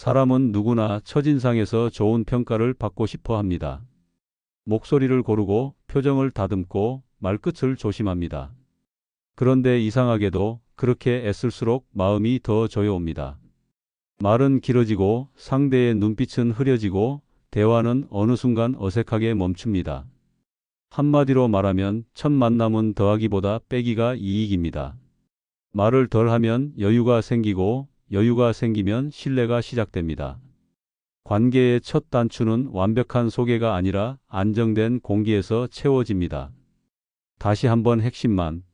사람은 누구나 첫인상에서 좋은 평가를 받고 싶어 합니다. 목소리를 고르고 표정을 다듬고 말끝을 조심합니다. 그런데 이상하게도 그렇게 애쓸수록 마음이 더 조여옵니다. 말은 길어지고 상대의 눈빛은 흐려지고 대화는 어느 순간 어색하게 멈춥니다. 한마디로 말하면 첫 만남은 더하기보다 빼기가 이익입니다. 말을 덜 하면 여유가 생기고 여유가 생기면 신뢰가 시작됩니다. 관계의 첫 단추는 완벽한 소개가 아니라 안정된 공기에서 채워집니다. 다시 한번 핵심만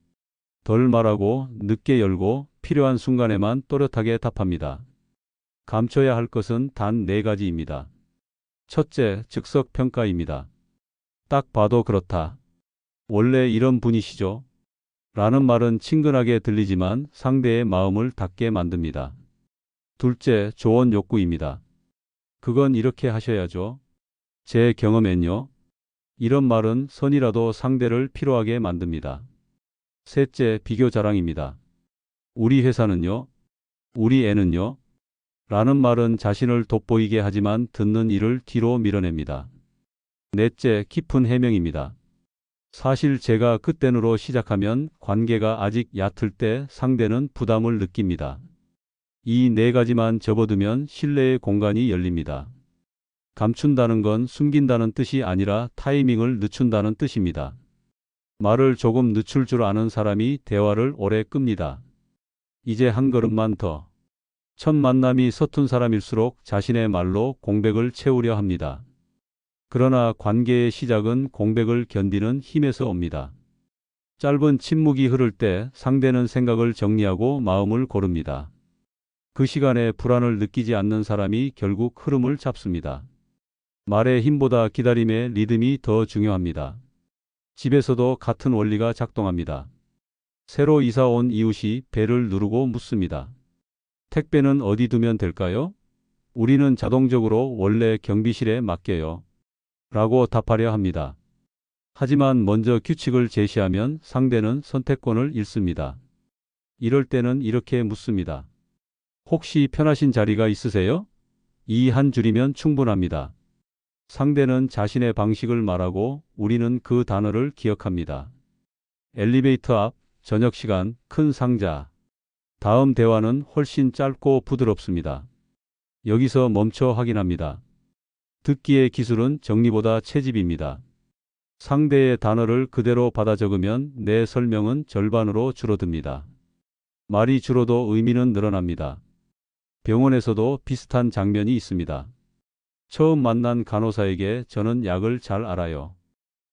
덜 말하고 늦게 열고 필요한 순간에만 또렷하게 답합니다. 감춰야 할 것은 단 네 가지입니다. 첫째, 즉석 평가입니다. 딱 봐도 그렇다. 원래 이런 분이시죠? 라는 말은 친근하게 들리지만 상대의 마음을 닫게 만듭니다. 둘째, 조언 욕구입니다. 그건 이렇게 하셔야죠. 제 경험엔요. 이런 말은 선이라도 상대를 피로하게 만듭니다. 셋째, 비교 자랑입니다. 우리 회사는요. 우리 애는요. 라는 말은 자신을 돋보이게 하지만 듣는 이를 뒤로 밀어냅니다. 넷째, 깊은 해명입니다. 사실 제가 그땐으로 시작하면 관계가 아직 얕을 때 상대는 부담을 느낍니다. 이 네 가지만 접어두면 신뢰의 공간이 열립니다. 감춘다는 건 숨긴다는 뜻이 아니라 타이밍을 늦춘다는 뜻입니다. 말을 조금 늦출 줄 아는 사람이 대화를 오래 끕니다. 이제 한 걸음만 더. 첫 만남이 서툰 사람일수록 자신의 말로 공백을 채우려 합니다. 그러나 관계의 시작은 공백을 견디는 힘에서 옵니다. 짧은 침묵이 흐를 때 상대는 생각을 정리하고 마음을 고릅니다. 그 시간에 불안을 느끼지 않는 사람이 결국 흐름을 잡습니다. 말의 힘보다 기다림의 리듬이 더 중요합니다. 집에서도 같은 원리가 작동합니다. 새로 이사 온 이웃이 배를 누르고 묻습니다. 택배는 어디 두면 될까요? 우리는 자동적으로 원래 경비실에 맡겨요. 라고 답하려 합니다. 하지만 먼저 규칙을 제시하면 상대는 선택권을 잃습니다. 이럴 때는 이렇게 묻습니다. 혹시 편하신 자리가 있으세요? 이 한 줄이면 충분합니다. 상대는 자신의 방식을 말하고 우리는 그 단어를 기억합니다. 엘리베이터 앞, 저녁 시간, 큰 상자. 다음 대화는 훨씬 짧고 부드럽습니다. 여기서 멈춰 확인합니다. 듣기의 기술은 정리보다 채집입니다. 상대의 단어를 그대로 받아 적으면 내 설명은 절반으로 줄어듭니다. 말이 줄어도 의미는 늘어납니다. 병원에서도 비슷한 장면이 있습니다. 처음 만난 간호사에게 저는 약을 잘 알아요.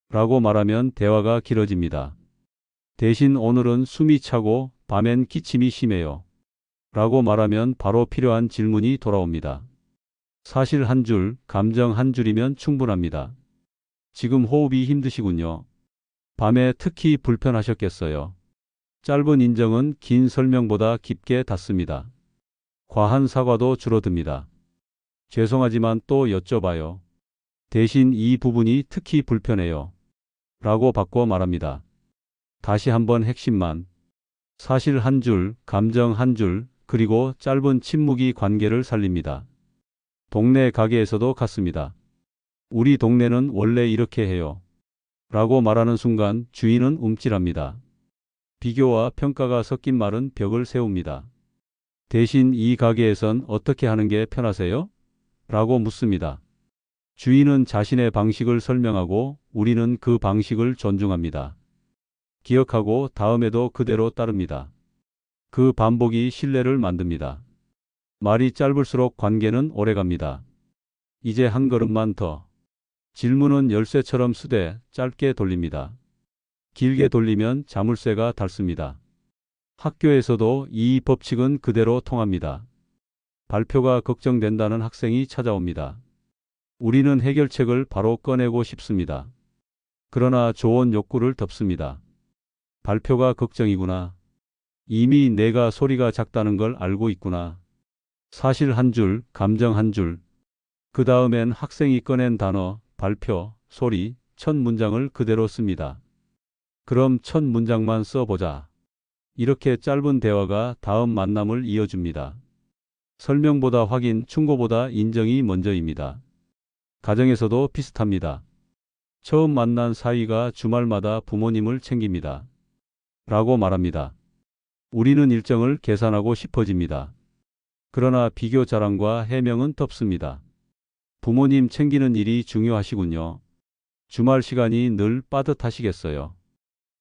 라고 말하면 대화가 길어집니다. 대신 오늘은 숨이 차고 밤엔 기침이 심해요. 라고 말하면 바로 필요한 질문이 돌아옵니다. 사실 한 줄, 감정 한 줄이면 충분합니다. 지금 호흡이 힘드시군요. 밤에 특히 불편하셨겠어요. 짧은 인정은 긴 설명보다 깊게 닿습니다. 과한 사과도 줄어듭니다. 죄송하지만 또 여쭤봐요. 대신 이 부분이 특히 불편해요. 라고 바꿔 말합니다. 다시 한번 핵심만. 사실 한 줄, 감정 한 줄, 그리고 짧은 침묵이 관계를 살립니다. 동네 가게에서도 같습니다. 우리 동네는 원래 이렇게 해요. 라고 말하는 순간 주인은 움찔합니다. 비교와 평가가 섞인 말은 벽을 세웁니다. 대신 이 가게에선 어떻게 하는 게 편하세요? 라고 묻습니다. 주인은 자신의 방식을 설명하고 우리는 그 방식을 존중합니다. 기억하고 다음에도 그대로 따릅니다. 그 반복이 신뢰를 만듭니다. 말이 짧을수록 관계는 오래갑니다. 이제 한 걸음만 더. 질문은 열쇠처럼 수대 짧게 돌립니다. 길게 돌리면 자물쇠가 닳습니다. 학교에서도 이 법칙은 그대로 통합니다. 발표가 걱정된다는 학생이 찾아옵니다. 우리는 해결책을 바로 꺼내고 싶습니다. 그러나 조언 욕구를 덮습니다. 발표가 걱정이구나. 이미 내가 소리가 작다는 걸 알고 있구나. 사실 한 줄, 감정 한 줄. 그 다음엔 학생이 꺼낸 단어, 발표, 소리, 첫 문장을 그대로 씁니다. 그럼 첫 문장만 써보자. 이렇게 짧은 대화가 다음 만남을 이어줍니다. 설명보다 확인, 충고보다 인정이 먼저입니다. 가정에서도 비슷합니다. 처음 만난 사이가 주말마다 부모님을 챙깁니다. 라고 말합니다. 우리는 일정을 계산하고 싶어집니다. 그러나 비교 자랑과 해명은 덮습니다. 부모님 챙기는 일이 중요하시군요. 주말 시간이 늘 빠듯하시겠어요.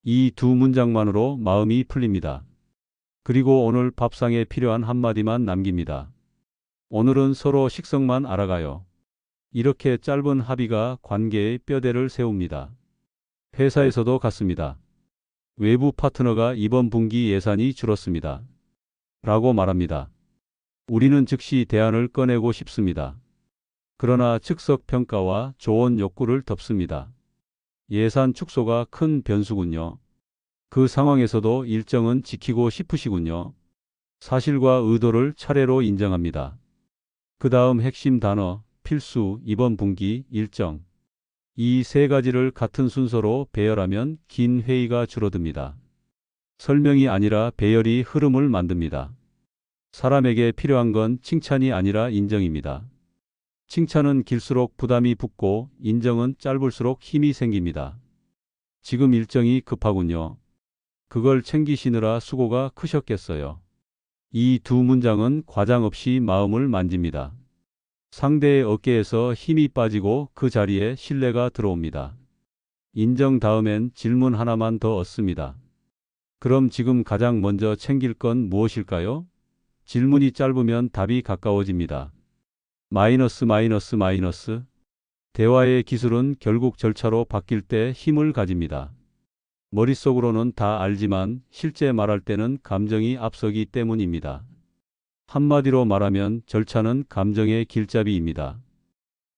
이 두 문장만으로 마음이 풀립니다. 그리고 오늘 밥상에 필요한 한마디만 남깁니다. 오늘은 서로 식성만 알아가요. 이렇게 짧은 합의가 관계의 뼈대를 세웁니다. 회사에서도 같습니다. 외부 파트너가 이번 분기 예산이 줄었습니다. 라고 말합니다. 우리는 즉시 대안을 꺼내고 싶습니다. 그러나 즉석 평가와 조언 욕구를 덮습니다. 예산 축소가 큰 변수군요. 그 상황에서도 일정은 지키고 싶으시군요. 사실과 의도를 차례로 인정합니다. 그 다음 핵심 단어, 필수, 이번 분기, 일정. 이 세 가지를 같은 순서로 배열하면 긴 회의가 줄어듭니다. 설명이 아니라 배열이 흐름을 만듭니다. 사람에게 필요한 건 칭찬이 아니라 인정입니다. 칭찬은 길수록 부담이 붙고 인정은 짧을수록 힘이 생깁니다. 지금 일정이 급하군요. 그걸 챙기시느라 수고가 크셨겠어요. 이 두 문장은 과장 없이 마음을 만집니다. 상대의 어깨에서 힘이 빠지고 그 자리에 신뢰가 들어옵니다. 인정 다음엔 질문 하나만 더 얻습니다. 그럼 지금 가장 먼저 챙길 건 무엇일까요? 질문이 짧으면 답이 가까워집니다. 마이너스 마이너스 마이너스 대화의 기술은 결국 절차로 바뀔 때 힘을 가집니다. 머릿속으로는 다 알지만 실제 말할 때는 감정이 앞서기 때문입니다. 한마디로 말하면 절차는 감정의 길잡이입니다.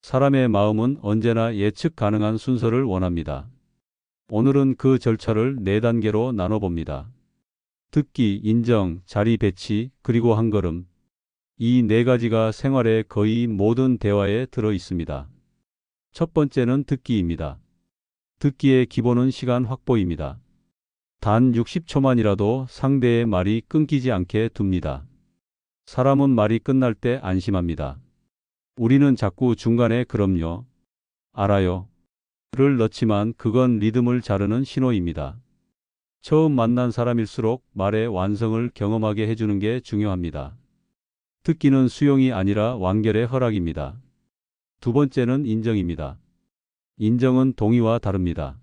사람의 마음은 언제나 예측 가능한 순서를 원합니다. 오늘은 그 절차를 네 단계로 나눠봅니다. 듣기, 인정, 자리 배치, 그리고 한 걸음. 이 네 가지가 생활의 거의 모든 대화에 들어 있습니다. 첫 번째는 듣기입니다. 듣기의 기본은 시간 확보입니다. 단 60초만이라도 상대의 말이 끊기지 않게 둡니다. 사람은 말이 끝날 때 안심합니다. 우리는 자꾸 중간에 그럼요. 알아요. 를 넣지만 그건 리듬을 자르는 신호입니다. 처음 만난 사람일수록 말의 완성을 경험하게 해주는 게 중요합니다. 듣기는 수용이 아니라 완결의 허락입니다. 두 번째는 인정입니다. 인정은 동의와 다릅니다.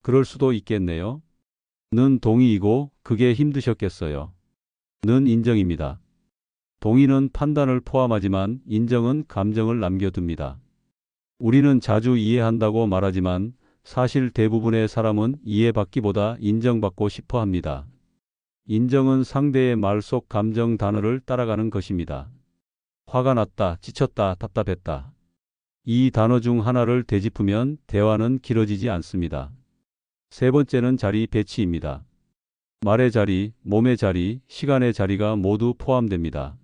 그럴 수도 있겠네요. 는 동의이고 그게 힘드셨겠어요. 는 인정입니다. 동의는 판단을 포함하지만 인정은 감정을 남겨둡니다. 우리는 자주 이해한다고 말하지만 사실 대부분의 사람은 이해받기보다 인정받고 싶어 합니다. 인정은 상대의 말 속 감정 단어를 따라가는 것입니다. 화가 났다, 지쳤다, 답답했다. 이 단어 중 하나를 되짚으면 대화는 길어지지 않습니다. 세 번째는 자리 배치입니다. 말의 자리, 몸의 자리, 시간의 자리가 모두 포함됩니다.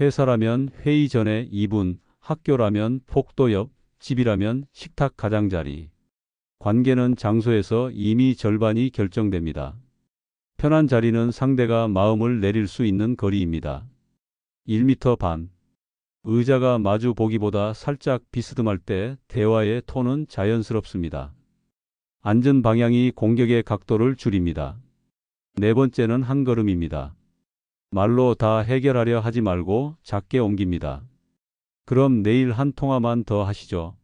회사라면 회의 전에 2분, 학교라면 폭도 옆, 집이라면 식탁 가장자리. 관계는 장소에서 이미 절반이 결정됩니다. 편한 자리는 상대가 마음을 내릴 수 있는 거리입니다. 1m 반. 의자가 마주 보기보다 살짝 비스듬할 때 대화의 톤은 자연스럽습니다. 앉은 방향이 공격의 각도를 줄입니다. 네 번째는 한 걸음입니다. 말로 다 해결하려 하지 말고 작게 옮깁니다. 그럼 내일 한 통화만 더 하시죠.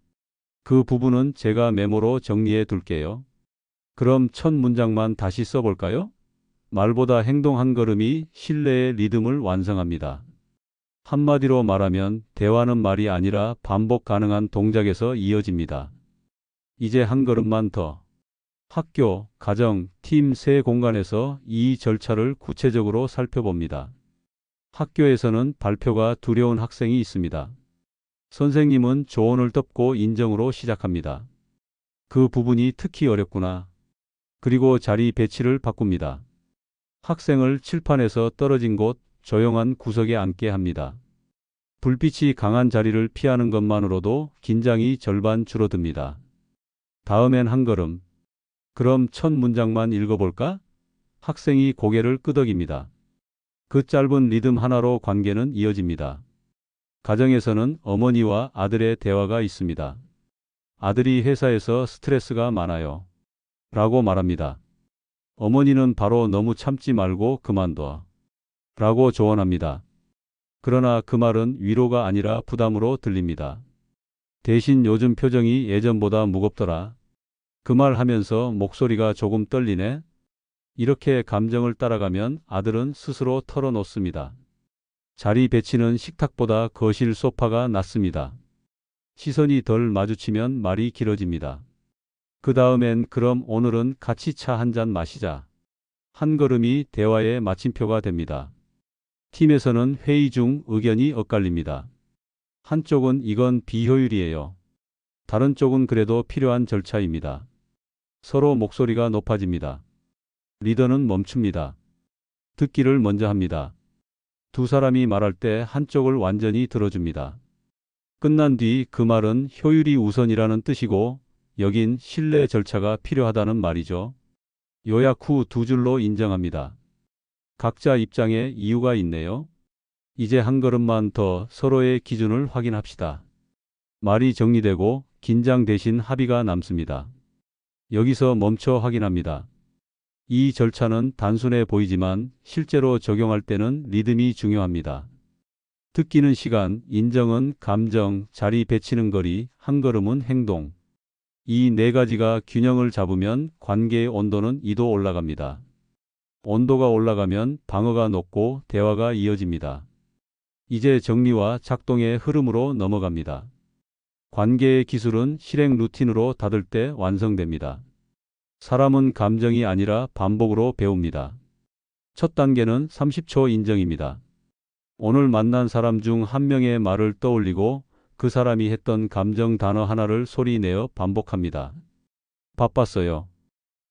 그 부분은 제가 메모로 정리해 둘게요. 그럼 첫 문장만 다시 써볼까요? 말보다 행동 한 걸음이 신뢰의 리듬을 완성합니다. 한마디로 말하면 대화는 말이 아니라 반복 가능한 동작에서 이어집니다. 이제 한 걸음만 더. 학교, 가정, 팀 세 공간에서 이 절차를 구체적으로 살펴봅니다. 학교에서는 발표가 두려운 학생이 있습니다. 선생님은 조언을 덮고 인정으로 시작합니다. 그 부분이 특히 어렵구나. 그리고 자리 배치를 바꿉니다. 학생을 칠판에서 떨어진 곳 조용한 구석에 앉게 합니다. 불빛이 강한 자리를 피하는 것만으로도 긴장이 절반 줄어듭니다. 다음엔 한 걸음. 그럼 첫 문장만 읽어볼까? 학생이 고개를 끄덕입니다. 그 짧은 리듬 하나로 관계는 이어집니다. 가정에서는 어머니와 아들의 대화가 있습니다. 아들이 회사에서 스트레스가 많아요. 라고 말합니다. 어머니는 바로 너무 참지 말고 그만둬. 라고 조언합니다. 그러나 그 말은 위로가 아니라 부담으로 들립니다. 대신 요즘 표정이 예전보다 무겁더라. 그 말 하면서 목소리가 조금 떨리네. 이렇게 감정을 따라가면 아들은 스스로 털어놓습니다. 자리 배치는 식탁보다 거실 소파가 낫습니다. 시선이 덜 마주치면 말이 길어집니다. 그 다음엔 그럼 오늘은 같이 차 한 잔 마시자. 한 걸음이 대화의 마침표가 됩니다. 팀에서는 회의 중 의견이 엇갈립니다. 한쪽은 이건 비효율이에요. 다른 쪽은 그래도 필요한 절차입니다. 서로 목소리가 높아집니다. 리더는 멈춥니다. 듣기를 먼저 합니다. 두 사람이 말할 때 한쪽을 완전히 들어줍니다. 끝난 뒤 그 말은 효율이 우선이라는 뜻이고 여긴 신뢰 절차가 필요하다는 말이죠. 요약 후 두 줄로 인정합니다. 각자 입장에 이유가 있네요. 이제 한 걸음만 더 서로의 기준을 확인합시다. 말이 정리되고 긴장 대신 합의가 남습니다. 여기서 멈춰 확인합니다. 이 절차는 단순해 보이지만 실제로 적용할 때는 리듬이 중요합니다. 듣기는 시간, 인정은 감정, 자리 배치는 거리, 한 걸음은 행동. 이 네 가지가 균형을 잡으면 관계의 온도는 2도 올라갑니다. 온도가 올라가면 방어가 높고 대화가 이어집니다. 이제 정리와 작동의 흐름으로 넘어갑니다. 관계의 기술은 실행 루틴으로 닫을 때 완성됩니다. 사람은 감정이 아니라 반복으로 배웁니다. 첫 단계는 30초 인정입니다. 오늘 만난 사람 중 한 명의 말을 떠올리고 그 사람이 했던 감정 단어 하나를 소리내어 반복합니다. 바빴어요.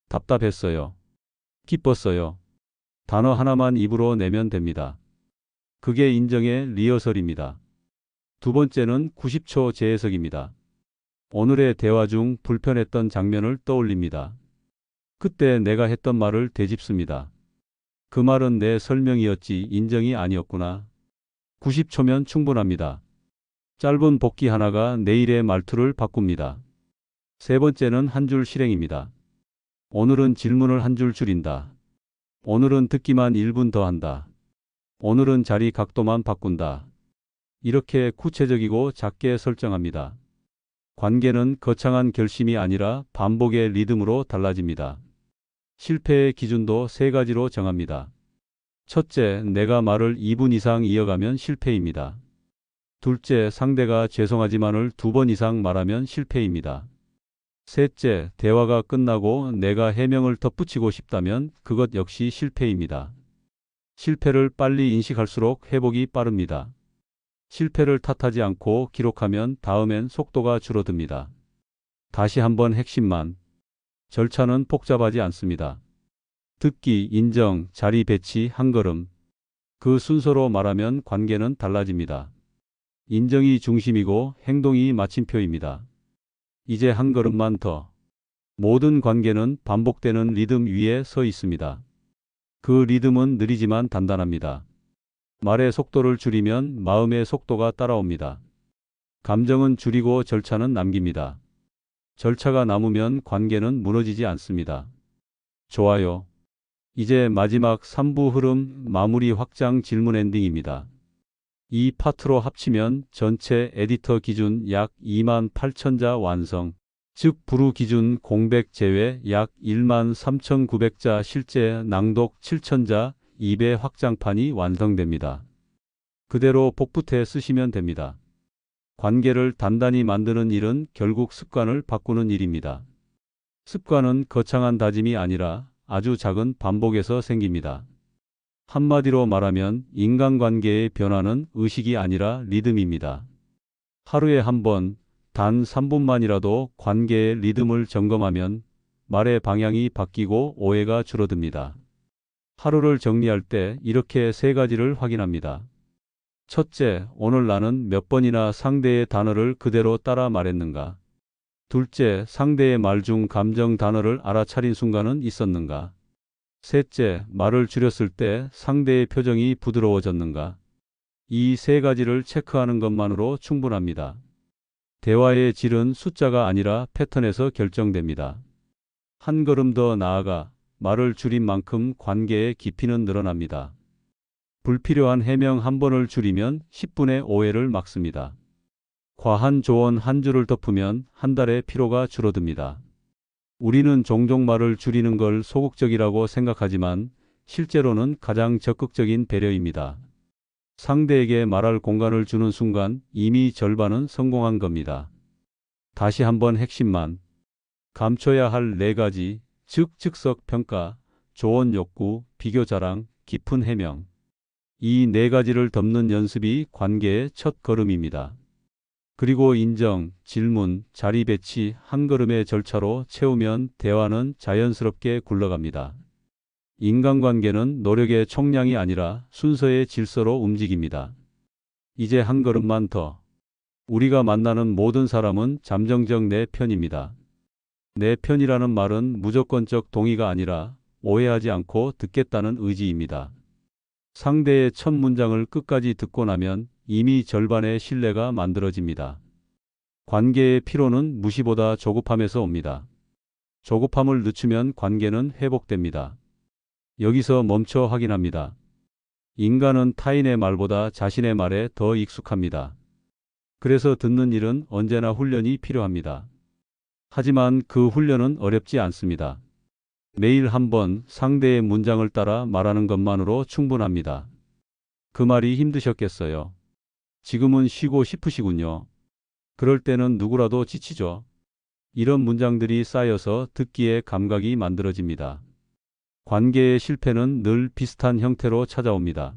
답답했어요. 기뻤어요. 단어 하나만 입으로 내면 됩니다. 그게 인정의 리허설입니다. 두 번째는 90초 재해석입니다. 오늘의 대화 중 불편했던 장면을 떠올립니다. 그때 내가 했던 말을 되짚습니다. 그 말은 내 설명이었지 인정이 아니었구나. 90초면 충분합니다. 짧은 복귀 하나가 내일의 말투를 바꿉니다. 세 번째는 한 줄 실행입니다. 오늘은 질문을 한 줄 줄인다. 오늘은 듣기만 1분 더 한다. 오늘은 자리 각도만 바꾼다. 이렇게 구체적이고 작게 설정합니다. 관계는 거창한 결심이 아니라 반복의 리듬으로 달라집니다. 실패의 기준도 세 가지로 정합니다. 첫째, 내가 말을 2분 이상 이어가면 실패입니다. 둘째, 상대가 죄송하지만을 두 번 이상 말하면 실패입니다. 셋째, 대화가 끝나고 내가 해명을 덧붙이고 싶다면 그것 역시 실패입니다. 실패를 빨리 인식할수록 회복이 빠릅니다. 실패를 탓하지 않고 기록하면 다음엔 속도가 줄어듭니다. 다시 한번 핵심만. 절차는 복잡하지 않습니다. 듣기, 인정, 자리 배치, 한 걸음. 그 순서로 말하면 관계는 달라집니다. 인정이 중심이고 행동이 마침표입니다. 이제 한 걸음만 더. 모든 관계는 반복되는 리듬 위에 서 있습니다. 그 리듬은 느리지만 단단합니다. 말의 속도를 줄이면 마음의 속도가 따라옵니다. 감정은 줄이고 절차는 남깁니다. 절차가 남으면 관계는 무너지지 않습니다. 좋아요. 이제 마지막 3부 흐름 마무리 확장 질문 엔딩입니다. 이 파트로 합치면 전체 에디터 기준 약 2만 8천자 완성, 즉 부루 기준 공백 제외 약 1만 3,900자 실제 낭독 7천자 2배 확장판이 완성됩니다. 그대로 복붙해 쓰시면 됩니다. 관계를 단단히 만드는 일은 결국 습관을 바꾸는 일입니다. 습관은 거창한 다짐이 아니라 아주 작은 반복에서 생깁니다. 한마디로 말하면 인간관계의 변화는 의식이 아니라 리듬입니다. 하루에 한 번, 단 3분만이라도 관계의 리듬을 점검하면 말의 방향이 바뀌고 오해가 줄어듭니다. 하루를 정리할 때 이렇게 세 가지를 확인합니다. 첫째, 오늘 나는 몇 번이나 상대의 단어를 그대로 따라 말했는가? 둘째, 상대의 말 중 감정 단어를 알아차린 순간은 있었는가? 셋째, 말을 줄였을 때 상대의 표정이 부드러워졌는가? 이 세 가지를 체크하는 것만으로 충분합니다. 대화의 질은 숫자가 아니라 패턴에서 결정됩니다. 한 걸음 더 나아가 말을 줄인 만큼 관계의 깊이는 늘어납니다. 불필요한 해명 한 번을 줄이면 10분의 오해를 막습니다. 과한 조언 한 줄을 덮으면 한 달의 피로가 줄어듭니다. 우리는 종종 말을 줄이는 걸 소극적이라고 생각하지만 실제로는 가장 적극적인 배려입니다. 상대에게 말할 공간을 주는 순간 이미 절반은 성공한 겁니다. 다시 한번 핵심만 감춰야 할 네 가지, 즉 즉석 평가, 조언 욕구, 비교 자랑, 깊은 해명. 이 네 가지를 덮는 연습이 관계의 첫 걸음입니다. 그리고 인정, 질문, 자리 배치 한 걸음의 절차로 채우면 대화는 자연스럽게 굴러갑니다. 인간관계는 노력의 총량이 아니라 순서의 질서로 움직입니다. 이제 한 걸음만 더. 우리가 만나는 모든 사람은 잠정적 내 편입니다. 내 편이라는 말은 무조건적 동의가 아니라 오해하지 않고 듣겠다는 의지입니다. 상대의 첫 문장을 끝까지 듣고 나면 이미 절반의 신뢰가 만들어집니다. 관계의 피로는 무시보다 조급함에서 옵니다. 조급함을 늦추면 관계는 회복됩니다. 여기서 멈춰 확인합니다. 인간은 타인의 말보다 자신의 말에 더 익숙합니다. 그래서 듣는 일은 언제나 훈련이 필요합니다. 하지만 그 훈련은 어렵지 않습니다. 매일 한 번 상대의 문장을 따라 말하는 것만으로 충분합니다. 그 말이 힘드셨겠어요. 지금은 쉬고 싶으시군요. 그럴 때는 누구라도 지치죠. 이런 문장들이 쌓여서 듣기에 감각이 만들어집니다. 관계의 실패는 늘 비슷한 형태로 찾아옵니다.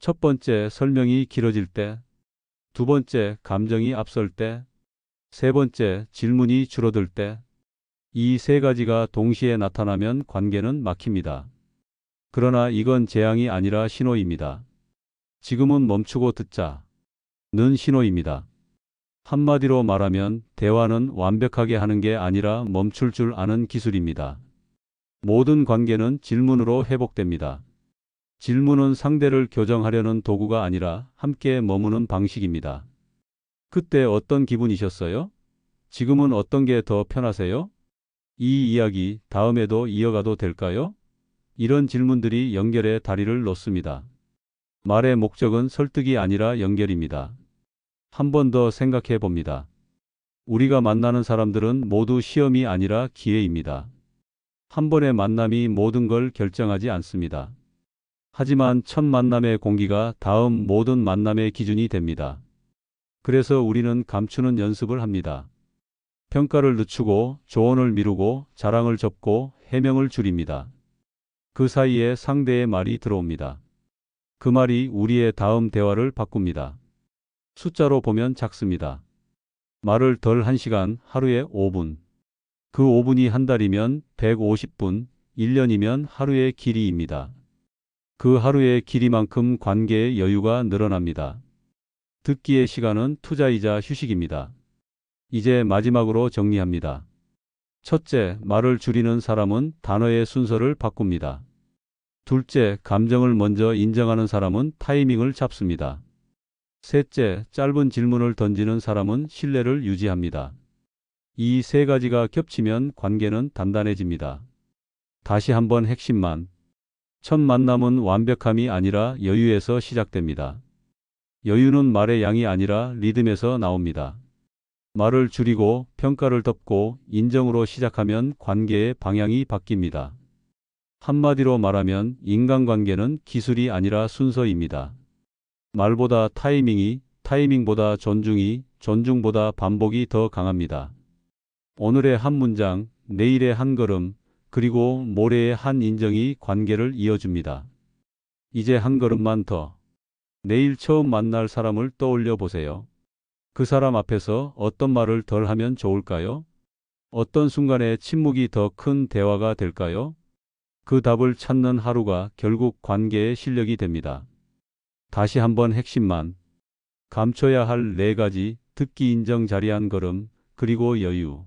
첫 번째, 설명이 길어질 때. 두 번째, 감정이 앞설 때. 세 번째, 질문이 줄어들 때. 이 세 가지가 동시에 나타나면 관계는 막힙니다. 그러나 이건 재앙이 아니라 신호입니다. 지금은 멈추고 듣자. 는 신호입니다. 한마디로 말하면 대화는 완벽하게 하는 게 아니라 멈출 줄 아는 기술입니다. 모든 관계는 질문으로 회복됩니다. 질문은 상대를 교정하려는 도구가 아니라 함께 머무는 방식입니다. 그때 어떤 기분이셨어요? 지금은 어떤 게 더 편하세요? 이 이야기 다음에도 이어가도 될까요? 이런 질문들이 연결의 다리를 놓습니다. 말의 목적은 설득이 아니라 연결입니다. 한 번 더 생각해 봅니다. 우리가 만나는 사람들은 모두 시험이 아니라 기회입니다. 한 번의 만남이 모든 걸 결정하지 않습니다. 하지만 첫 만남의 공기가 다음 모든 만남의 기준이 됩니다. 그래서 우리는 감추는 연습을 합니다. 평가를 늦추고 조언을 미루고 자랑을 접고 해명을 줄입니다. 그 사이에 상대의 말이 들어옵니다. 그 말이 우리의 다음 대화를 바꿉니다. 숫자로 보면 작습니다. 말을 덜한 시간, 하루에 5분. 그 5분이 한 달이면 150분, 1년이면 하루의 길이입니다. 그 하루의 길이만큼 관계의 여유가 늘어납니다. 듣기의 시간은 투자이자 휴식입니다. 이제 마지막으로 정리합니다. 첫째, 말을 줄이는 사람은 단어의 순서를 바꿉니다. 둘째, 감정을 먼저 인정하는 사람은 타이밍을 잡습니다. 셋째, 짧은 질문을 던지는 사람은 신뢰를 유지합니다. 이 세 가지가 겹치면 관계는 단단해집니다. 다시 한번 핵심만. 첫 만남은 완벽함이 아니라 여유에서 시작됩니다. 여유는 말의 양이 아니라 리듬에서 나옵니다. 말을 줄이고 평가를 덮고 인정으로 시작하면 관계의 방향이 바뀝니다. 한마디로 말하면 인간관계는 기술이 아니라 순서입니다. 말보다 타이밍이, 타이밍보다 존중이, 존중보다 반복이 더 강합니다. 오늘의 한 문장, 내일의 한 걸음, 그리고 모레의 한 인정이 관계를 이어줍니다. 이제 한 걸음만 더. 내일 처음 만날 사람을 떠올려 보세요. 그 사람 앞에서 어떤 말을 덜 하면 좋을까요? 어떤 순간에 침묵이 더 큰 대화가 될까요? 그 답을 찾는 하루가 결국 관계의 실력이 됩니다. 다시 한번 핵심만. 감춰야 할 네 가지, 듣기 인정 자리 한 걸음, 그리고 여유.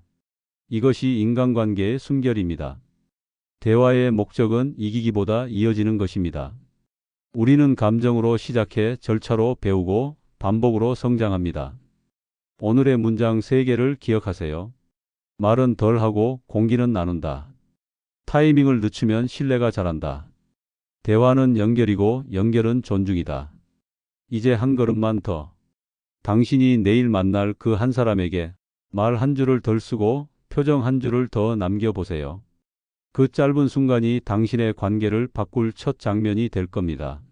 이것이 인간관계의 숨결입니다. 대화의 목적은 이기기보다 이어지는 것입니다. 우리는 감정으로 시작해 절차로 배우고 반복으로 성장합니다. 오늘의 문장 3개를 기억하세요. 말은 덜 하고 공기는 나눈다. 타이밍을 늦추면 신뢰가 자란다. 대화는 연결이고 연결은 존중이다. 이제 한 걸음만 더. 당신이 내일 만날 그 한 사람에게 말 한 줄을 덜 쓰고 표정 한 줄을 더 남겨보세요. 그 짧은 순간이 당신의 관계를 바꿀 첫 장면이 될 겁니다.